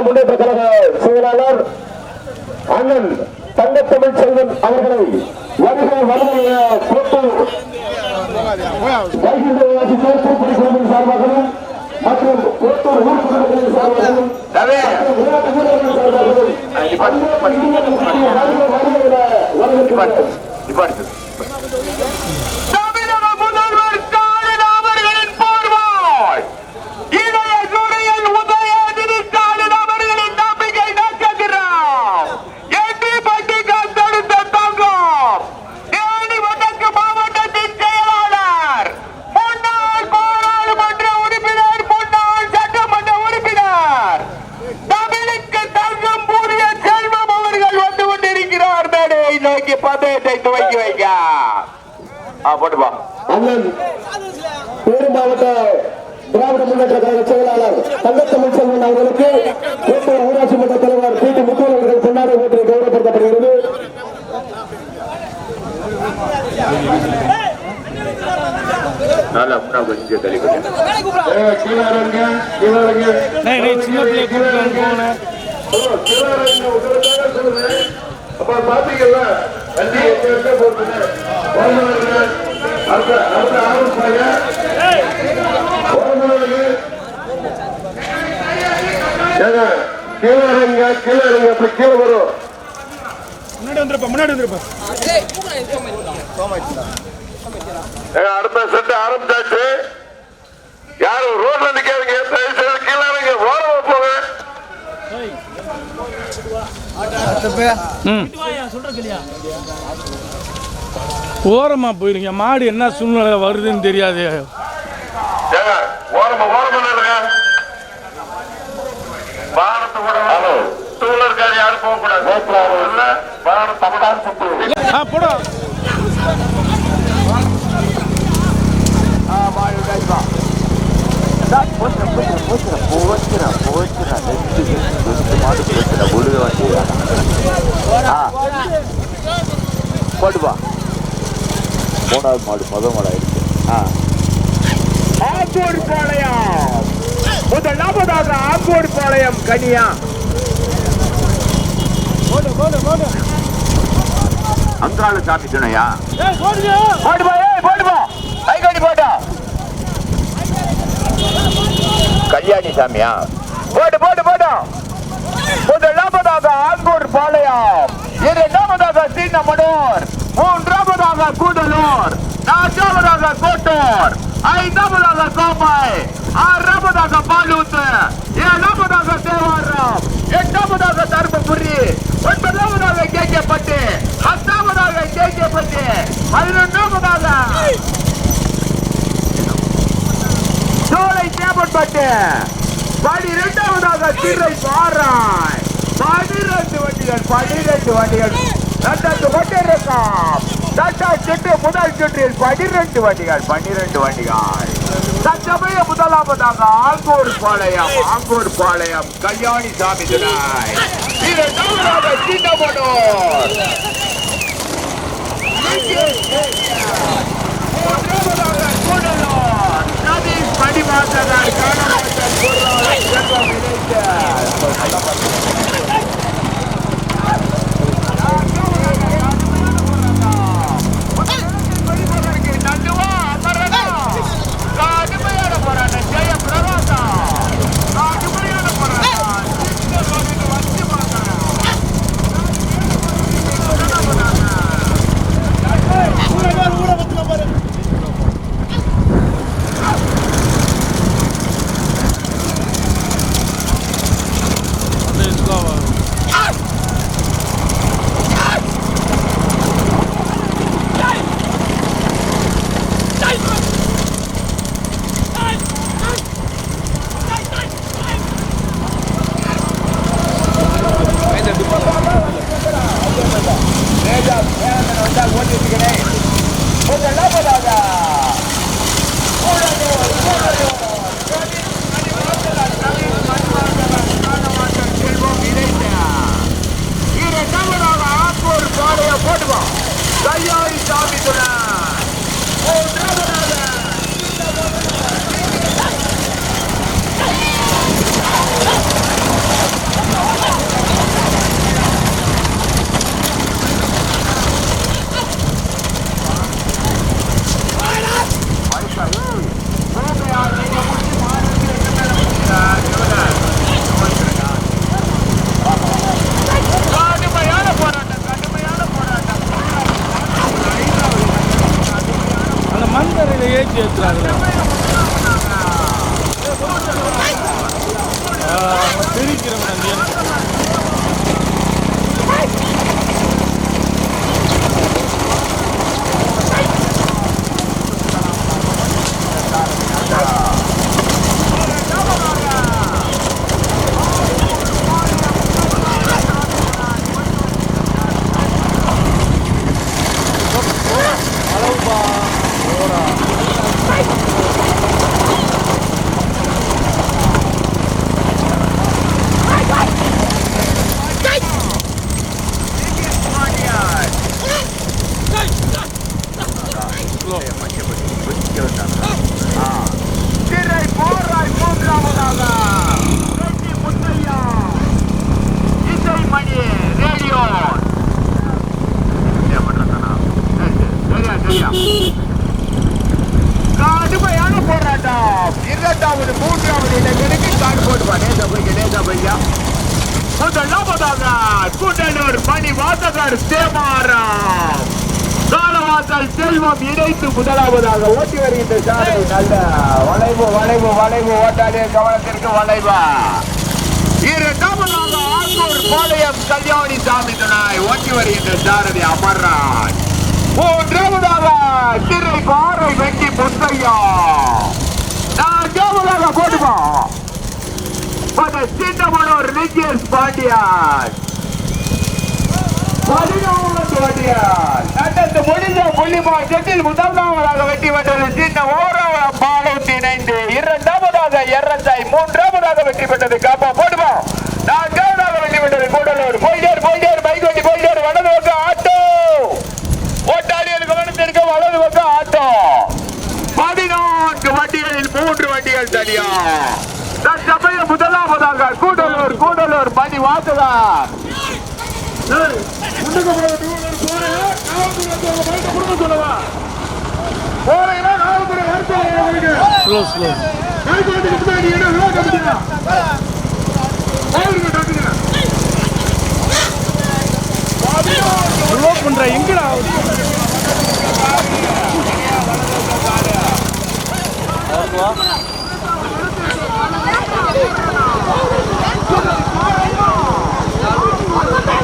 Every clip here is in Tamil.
முன்னேற்ற கழக செயலாளர் அண்ணன் தங்கத்தமிழ் செல்வன் அவர்களை வருகை வருகிற கோட்டு வைகுண்டவாசி தூத்துக்குடி குழுவின் சார்பாகவும் மற்றும் கோட்டூர் சார்பாகவும் ஆ போட்டுப்பா அண்ணன் ஒரு மாவட்ட திராவிட முன்னேற்ற கழக செயலாளர் தங்கத்தமிழ் செல்வன் அவர்களுக்கு ஊராட்சி மன்ற தலைவர் பி. டி. முத்துவல் அவர்கள் கொண்டாட ஓட்டு கௌரவப்படுத்தப்படுகிறது. அப்ப பாத்தீங்கல்ல? வண்டி போட்டு அடுத்த அடுத்த ஆரம்பிச்சாங்க ஏங்க கீழே இறங்க கீழே இறங்க அப்படி கீழே வரும் முன்னாடி வந்துருப்பா முன்னாடி வந்துருப்பா அடுத்த ஆரம்பிச்சாச்சு யாரும் ரோட்ல நிக்காதீங்க தயவு செய்து கீழே இறங்க ஓரமா போங்க ம் ஓரமா போயிருங்க. மாடு என்ன சூழ்நிலை வருதுன்னு தெரியாது. ஏங்க, ஓரமா ஓரமா நில்லுங்க. வாகனத்து கூட ஹலோ டூலர்கார் யாரும் போக கூடாது இல்ல வாகனம் தமிழ்நாடு சுத்து ஆ போடா போட்டுப்பா மூணாவது மாடு முதல் மாடு ஆயிடுச்சு. ஆம்பூர் பாளையம் முதலாவதாக ஆம்பூர் பாளையம் கனியா. அங்காள சாமி துணையா? போடுப்பா ஏய் போடுப்பா கை கட்டி போட்டா. கல்யாணி சாமியா? போட்டு போட்டு போட்டா முதலாவதாக ஆம்பூர் பாளையம் இரண்டாவதாக சீனமனூர் மூன்றாவதாக கூடலூர் நான்காவதாக கோட்டூர் ஐந்தாவதாக கோம்பை ஆறாவதாக பாலூத்து ஏழாவதாக தேவாரம் எட்டாவதாக தருமபுரி ஒன்பதாவதாக கே கே கேட்கப்பட்டு பத்தாவதாக கே கே கேட்கப்பட்டு பதினொன்றாவதாக சோலை தேவன்பட்டு பனிரெண்டாவதாக திரை பாராய் பனிரெண்டு வண்டிகள் பனிரெண்டு வண்டிகள் ரெண்டு கொண்டிருக்கும் சட்ட சுற்று முதல் சுற்றில் பனிரெண்டு வண்டிகள் பன்னிரண்டு வண்டிகள். தற்சமய முதலாவதாக ஆங்கூர் பாளையம் ஆங்கூர் பாளையம் கல்யாணி சாமி துணை. இரண்டாவதாக சின்னமனூர். மூன்றாவதாக கூடலூர் சதீஷ் படிமாசகர் காணமாசன் வளைவு வளைவு வளைவு கவனத்திற்கு வளைவா. இரண்டாவதாக ஆத்தூர் பாளையம் கல்யாணி சாமி துணாய் ஓட்டி வருகின்ற சாரதி அமர்ராஜ். மூன்றாவதாக திரை பாறை வெட்டி முத்தையா. நான்காவதாக போடுமா சின்னமனூர் லிங்கேஷ் பாண்டியான் பதினோரு வாட்டியார். நடந்து முடிந்த புள்ளிமா செட்டில் முதலாவதாக வெற்றி பெற்றது. சின்ன ஓராவதாக பாலூட்டி இணைந்து இரண்டாவதாக எரந்தாய் மூன்றாவதாக வெற்றி பெற்றது. காப்பா போடுமா? நான்காவதாக வெற்றி பெற்றது. கூடலூர் போயிட்டார் போயிட்டார் பைக் வண்டி போயிட்டார். வலது பக்கம் ஆட்டோ. ஓட்டாளியர் கவனத்திற்கு வலது பக்கம் ஆட்டோ. பதினான்கு வண்டிகளில் மூன்று வண்டிகள் தனியா. தற்சமயம் முதலாவதாக Gudalur Gudalur Mani Vasagar slow slow slow பண்ற எங்கடா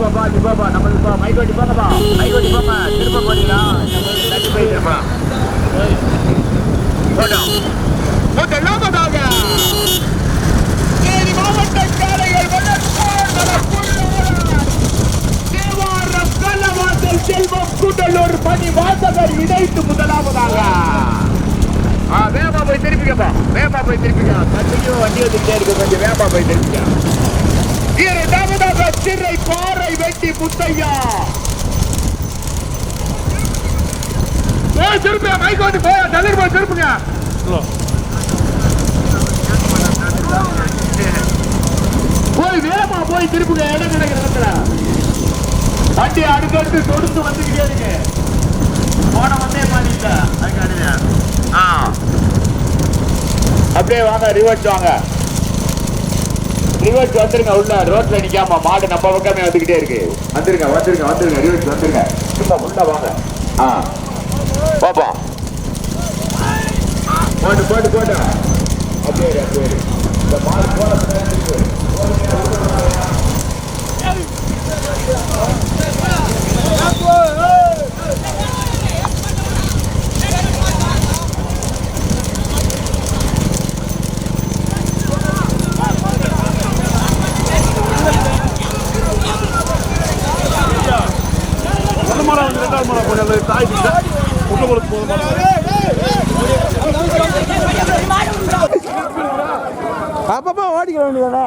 பாப்பா நிப்பாப்பா நம்மளுக்கு மைக் வண்டி போங்கப்பா மைக் வண்டி போங்க திரும்ப போனீங்களா தள்ளி போய் திரும்ப போட்டோம் முதலாவதாக தேனி மாவட்ட சாலைகள் வளர்ப்பாளர் தேவாரம் கள்ளவாசல் செல்வம் கூட்டலூர் பணி வாசகர் இணைத்து முதலாவதாக ஆ வேகமா போய் திருப்பிக்கப்பா வேகமா போய் திருப்பிக்க கண்டினியூ வண்டி வந்துட்டே இருக்கு. கொஞ்சம் வேகமா போய் திருப்பிக்க இரண்டாவதாக சிறை பாறை வெட்டி முத்தையா போய் திருப்பியா மைக் வந்து போய்? தள்ளி போய் திருப்புங்க போய் வேகமா போய் திருப்புங்க. இடம் கிடைக்கிற இடத்துல வண்டி அடுத்தடுத்து தொடுத்து வந்துக்கிட்டே இருக்கு. போன வந்தே மாட்டீங்க அதுக்கு அடுத்து ஆ. அப்படியே வாங்க ரிவர்ஸ் வாங்க ரிவர்ஸ் வந்துருங்க உள்ள ரோட்ல நிக்காம மாடு நம்ம பக்கமே வந்துகிட்டே இருக்கு வந்துருங்க வந்துருங்க வந்துருங்க ரிவர்ஸ் வந்துருங்க சும்மா உள்ள வாங்க ஆ பாப்பா போட்டு போட்டு போட்டு அப்படியே அப்படியே இந்த மாடு போன பின்னாடி இருக்கு. அப்பப்போ ஓடிக்க வேண்டியதானே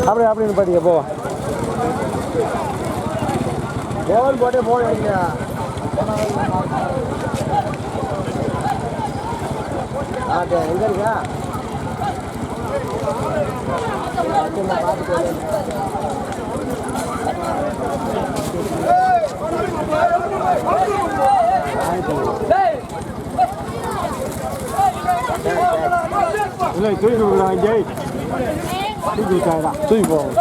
அப்படி அப்படின்னு பாத்தீங்க போ போன் போட்டே போன் அடிங்க ஆட்டே எங்க இருக்கா இல்லை தூக்கி விடுறாங்க ஜெய் தூக்கி விட்டாங்க தூக்கி போவோம்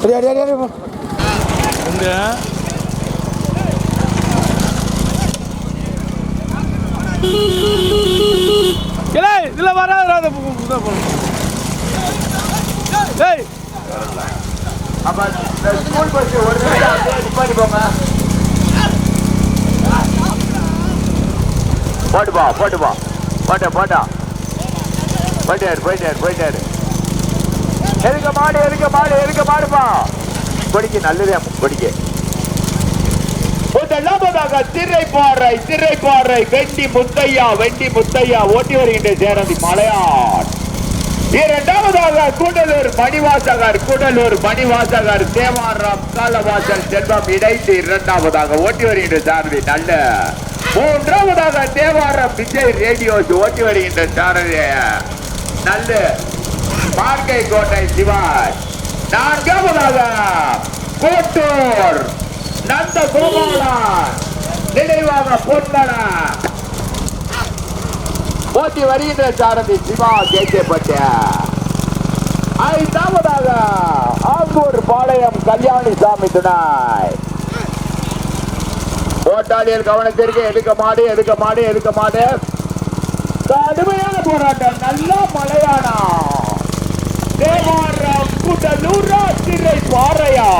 அடி அடி அடி அடி போ. இந்த இல்லை இதில் வராத ஏய் அப்ப இந்த ஸ்கூல் பஸ் ஒரு நிமிஷம் அப்படியே நிப்பாட்டி போங்க போட்டு போ போட்டு போ. போட்ட போட்டா. போயிட்டாரு போயிட்டாரு போயிட்டாரு எதுக்க மாடு எதுக்க மாடு எதுக்க மாடுப்பா? கொடிக்கு நல்லதே கொடிக்கு. முதலாவதாக திரை பாறை திரை பாறை வெண்டி முத்தையா வெண்டி முத்தையா ஓட்டி வருகின்ற சேரதி மலையான். இரண்டாவதாக கூடலூர் மணிவாசகர் கூடலூர் மணிவாசகர் தேவாரம் காலவாசல் செல்வம் இணைந்து இரண்டாவதாக ஓட்டி வருகின்ற சாரதி நல்ல. மூன்றாவதாக தேவாரம் விஜய் ரேடியோஸ் ஓட்டி வருகின்ற சாரதி நல்ல. மார்கை கோட்டை சிவாய் நான்காவதாக கோட்டூர் நந்த கோபாலா நினைவாக பொன்மலன் போட்டி வருகின்ற சாரதி சிவா கேட்கப்பட்ட ஐந்தாவதாக ஆம்பூர் பாளையம் கல்யாணி சாமி துணை. ஓட்டாளியர் கவனத்திற்கு எடுக்க மாடு எடுக்க மாடு எடுக்க மாடு. கடுமையான போராட்டம் நல்ல மலையானா தேவாரம் கூட்டலூரா திரை பாறையா.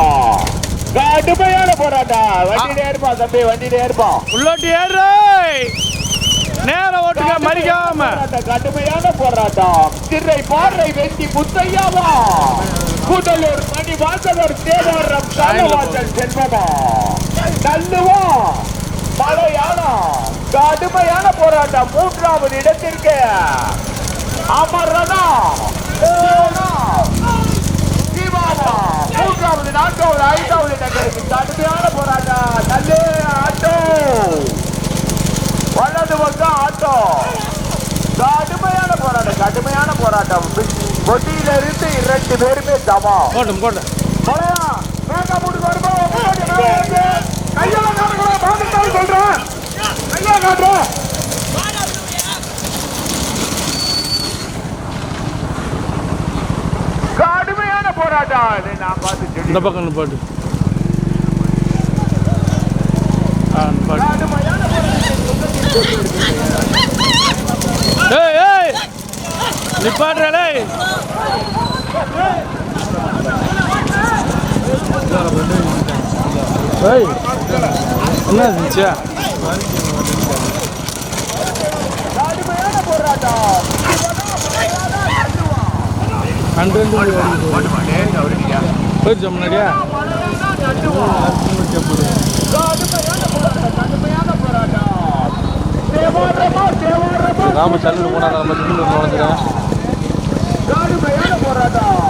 கடுமையான போராட்டம். வண்டியில ஏற்பா தம்பி வண்டியில ஏற்பா உள்ளோட்டி ஏறு நேரம் ஓட்டுங்க மறிக்காம. கடுமையான போராட்டம். திரை பார்வை வெட்டி முத்தையாவா? கூடலூர் மணி வாசகர் தேவாரம் காலவாசல் செல்வமா? நல்லுவா மலையானா கடுமையான போராட்டம் மூன்றாவது இடத்திற்கு. அமரனா. மூன்றாவது நான்காவது ஐந்தாவது இடங்களுக்கு கடுமையான போராட்டம். நல்ல ஆட்டோ. வலது பக்கம் ஆட்டோ. கடுமையான போராட்டம் கடுமையான போராட்டம். கொட்டியில இருந்து இரண்டு பேருமே சமம் போட்டும் போட்டேன் மலையா மேக்கப் போட்டு வருமா முன்னாடி மேல இருந்து. கையால காட்டுறேன் பாத்துட்டாலும் சொல்றேன். கையா காட்டுறேன். கடுமையான போராட்டம் நான் பார்த்து இந்த பக்கம் நிப்பாட்டு கடுமையான ஏய் ஏய்! நிப்பாட்டுறே ஏய் என்ன இருந்துச்சு? ஹண்ட்ரட் நாம சல்லுன்னு போனா நம்ம சின்ன நுழைஞ்சிடலாம் ஏய்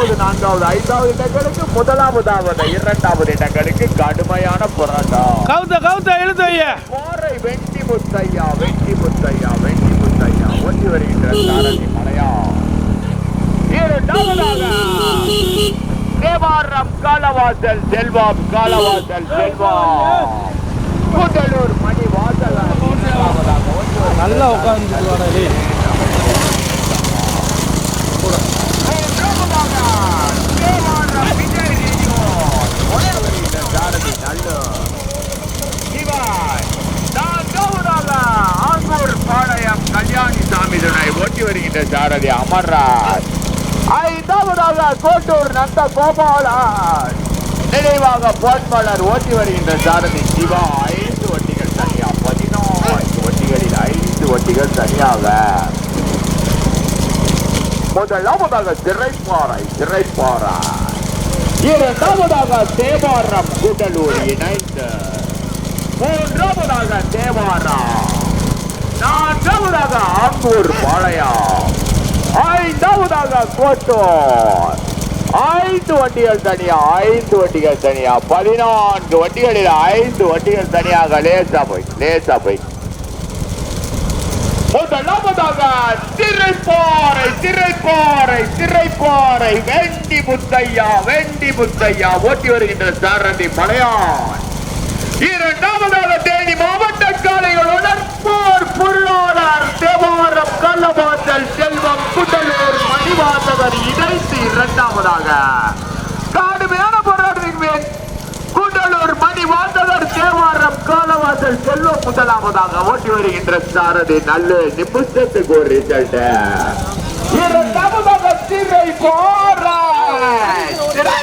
மூன்றாவது நான்காவது ஐந்தாவது இடங்களுக்கு முதலாவதாவது இரண்டாவது இடங்களுக்கு கடுமையான போராட்டம். கவுத்த கவுத்த வைய கோரை வெண்டி முத்தையா வெண்டி முத்தையா வெண்டி முத்தையா. ஒட்டி வருகின்ற சாரதி மலையா. இரண்டாவதாக தேவாரம் காலவாசல் செல்வம் காலவாசல் செல்வம். கூட்டலூர் மணி வருகின்ற நல்லா உட்காந்து வாடா டேய் மூன்றாவதாக தேவாரம் விஜய் ரேடியோன் ஒட்டி வருகின்ற சாரதி நல்லூர் சிவாய் நான்காவதாக ஆங்கூர் பாளையம் கல்யாணி சாமி துணை கிட்ட சாரதி அமர்ராஜ் ஐந்தாவதாக கோட்டூர் நந்த கோபாலன் நினைவாக போட்பாளர் ஓட்டி வருகின்ற சாரதி சிவா. ஐந்து வண்டிகள் தனியா பதினோரு வண்டிகளில் ஐந்து வண்டிகள் தனியாக. முதலாவதாக திரைப்பாறை திரைப்பாறை. இரண்டாவதாக தேவாரம் கூடலூர் இணைந்து. மூன்றாவதாக தேவாரம். நான் நான்காவதாக ஆம்பூர் பாளையம் ஐந்தாவதாக கோட்டூர். ஐந்து வண்டிகள் தனியா ஐந்து வண்டிகள் தனியா பதினான்கு வண்டிகளில் ஐந்து வண்டிகள் தனியாக லேசா போய் லேசா போய். முதலாவதாக திரைப்பாறை திரைப்பாறை திரைப்பாறை வெண்டி முத்தையா வெண்டி முத்தையா ஓட்டி வருகின்ற சாரதி மலையான். இரண்டாவதாக தேனி மாவட்ட காலைகள் உடற்போர் பொருளாளர் தேவாரம் கள்ளவாசல் செல்வம் குண்டலூர் மணிவாசகர் இணைத்து இரண்டாவதாக. கடுமையான போராட்டத்தின் மேல் கூட்டலூர் மணி வாசகர் தேவாரம் காலவாசல் செல்வம் முதலாவதாக ஓட்டி வருகின்ற சாரதி நல்ல நிமிஷத்துக்கு ஒரு ரிசல்ட் இரண்டாவதாக திரை போரை திரை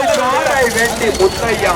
வெட்டி முத்தையா.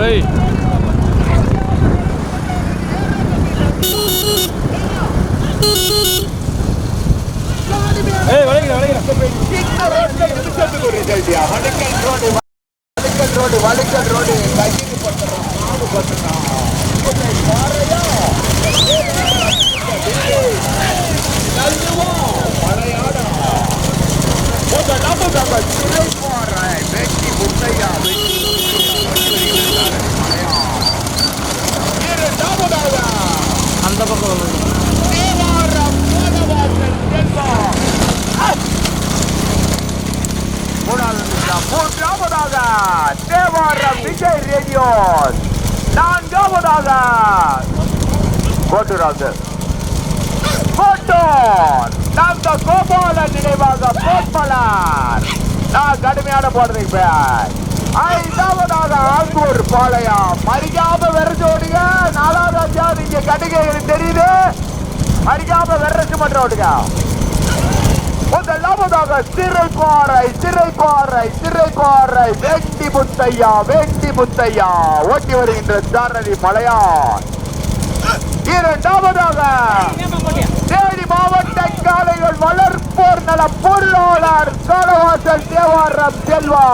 ஏய். ஏய் வளைக்கிறேன் வளைக்கிறேன் இந்த ரோட்ல நிமிஷத்துக்கு ஒரு ரிசல்ட்டியா வடக்கல் ரோடு. வடக்கல் ரோடு வடக்கல் போட்டுறோம் கயிறு பத்திரம் மாடு பத்திரம் பாறையா மலையாடா உங்க நம்ம நம்ம சிறை போற வெட்டி முத்தையா வெட்டி இரண்டாவதாக அந்த பக்கம் வந்து தேவாரம் மூலவாசல் செல்வம் மூணாவது மூன்றாவதாக தேவாரம் விஜய் ரேடியோஸ் நான்காவதாக கோட்டுராஜு கோட்டூர் நாங்க கோபால நினைவாக கோட்மலர் நான் கடுமையான போடுறதுக்கு பேர் ஐந்தாவதாக ஆங்கூர் பாளையம். மறிக்காம வெறஞ்சோடுங்க நாலாவது நீங்க கடுகை தெரியுது. மறிக்காம வெறச்சு பண்றோடுங்க முதலாவதாக சிறைப்பாறை சிறைப்பாறை சிறைப்பாறை. வெண்டி முத்தையா வெண்டி முத்தையா. ஓட்டி வருகின்ற தாரணி மலையான். இரண்டாவதாக தேனி மாவட்ட காலைகள் வளர்ப்போர் நல பொருளாளர் காலவாசல் தேவாரம் செல்வா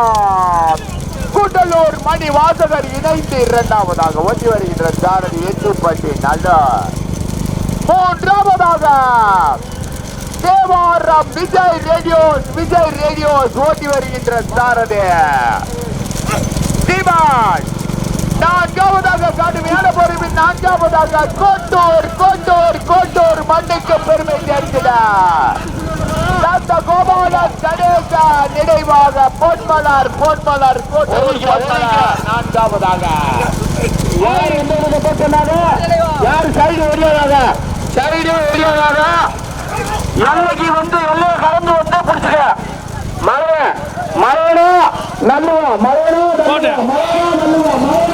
கூட்டலூர் மணி வாசகர் இணைந்து இரண்டாவதாக ஓட்டி வருகின்ற சாரதி எட்டுப்பட்டி நல்ல மூன்றாவதாக தேவாரம் விஜய் ரேடியோஸ் விஜய் ரேடியோஸ் ஓட்டி வருகின்ற சாரதி. தீபான் நான்காவதாக கடுமையான பொறுப்பு நான்காவதாக கோட்டூர் கோட்டூர் கோட்டூர் மண்ணுக்கு பெருமை சேர்க்கிறார் கோபாலன் கணேச நினைவாக பொன்மலர் பொன்மலர் கோட்டூர் பொன்மலர். நான்காவதாக. யார் ஊருக்கு போட்டுனாங்க யார் சைடு வெளியாகாத சைடு வெளியாகாத எல்லைக்கு வந்து எல்லையை கடந்து வந்து பிடிச்சுக்க. மழைய மழையனா நல்லுவா மழையனா போட்டு. மழையனா நல்லுவா மழையனா நல்லுவா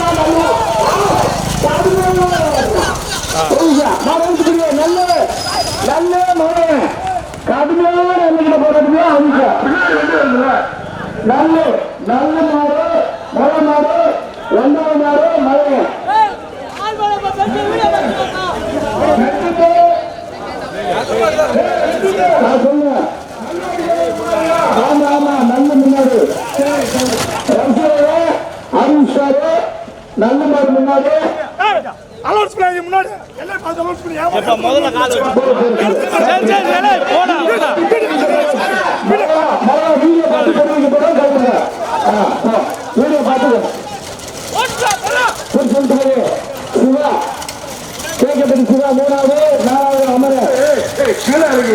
நல்ல நல்ல மழை கடுமையான எல்லைகளை போடுறதுக்கு அவங்க நல்ல நல்ல மாடு மழை மாடு ஒன்றாவது மாடு மழை நான் சொல்லுவேன் ஆமா ஆமா நல்ல முன்னாடி ரம்சாரு அருண்சாரு நல்ல முன்னாடி. அலௌன்ஸ் பார்த்து அலௌன்ஸ் பண்ணி வீடியோ பார்த்து போடுங்க அமர